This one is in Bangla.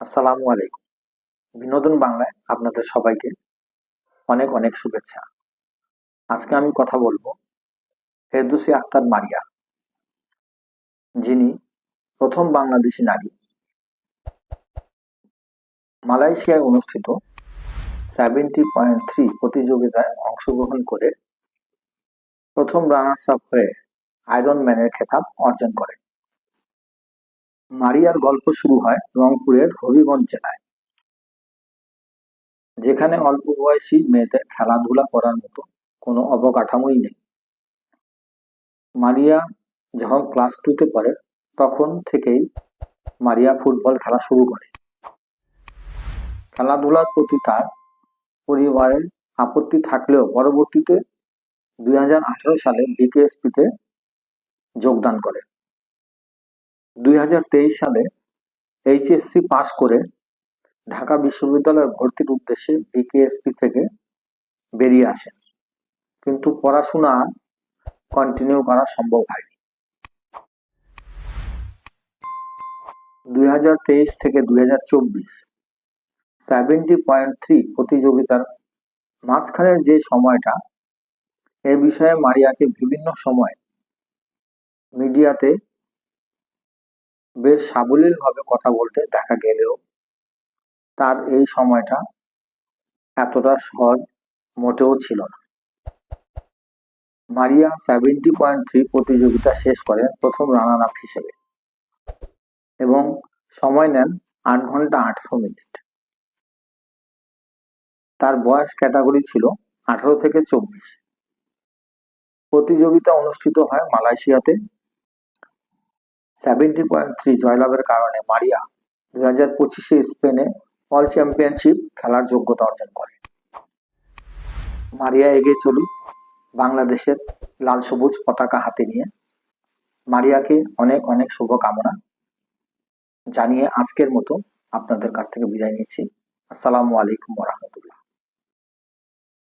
আসসালামু আলাইকুম। বিনোদন বাংলায় আপনাদের সবাইকে অনেক অনেক শুভেচ্ছা। আজকে আমি কথা বলব ফেরদৌসি আক্তার মারিয়া, যিনি প্রথম বাংলাদেশি নারী। মালয়েশিয়ায় অনুষ্ঠিত সেভেন্টি পয়েন্ট থ্রি প্রতিযোগিতায় অংশগ্রহণ করে প্রথম রানার্স আপ হয়ে আয়রন ম্যানের খেতাব অর্জন করে মারিয়ার গল্প শুরু হয় রংপুরের হবিগঞ্জ জেলায়। যেখানে অল্প বয়সী মেয়েদের খেলাধুলা করার মতো কোনো অবকাঠামোই নেই। মারিয়া যখন ক্লাস টুতে পড়ে, তখন থেকেই মারিয়া ফুটবল খেলা শুরু করে। খেলাধুলার প্রতি তার পরিবারের আপত্তি থাকলেও পরবর্তীতে দুই হাজার আঠারো সালে বিকেএসপিতে যোগদান করে। দুই হাজার তেইশ সালে এইচএসসি পাশ করে ঢাকা বিশ্ববিদ্যালয়ে ভর্তির উদ্দেশ্যে বিকেএসপি থেকে বেরিয়ে আসেন। কিন্তু পড়াশোনা কন্টিনিউ করা সম্ভব হয়নি। দুই হাজার তেইশ থেকে দুই হাজার চব্বিশ সেভেন্টি পয়েন্ট থ্রি প্রতিযোগিতার মাঝখানের যে সময়টা, এ বিষয়ে মারিয়াকে বিভিন্ন সময় মিডিয়াতে বেশ সাবলীলভাবে কথা বলতে দেখা গেলেও তার এই সময়টা এতটা সহজ মোটেও ছিল না। মারিয়া সেভেন্টি পয়েন্ট থ্রি প্রতিযোগিতা শেষ করেন প্রথম রানার আপ হিসেবে এবং সময় নেন আট ঘণ্টা আটশো মিনিট। তার বয়স ক্যাটাগরি ছিল আঠারো থেকে চব্বিশ। প্রতিযোগিতা অনুষ্ঠিত হয় মালয়েশিয়াতে। সেভেন্টি পয়েন্ট থ্রি জয়লাভের কারণে মারিয়া দুই হাজার পঁচিশে স্পেনে অল চ্যাম্পিয়নশিপ খেলার যোগ্যতা অর্জন করে। মারিয়া এগিয়ে চলুক বাংলাদেশের লাল সবুজ পতাকা হাতে নিয়ে। মারিয়াকে অনেক অনেক শুভকামনা জানিয়ে আজকের মতো আপনাদের কাছ থেকে বিদায় নিচ্ছি। আসসালামু আলাইকুম রহমতুল্লাহ।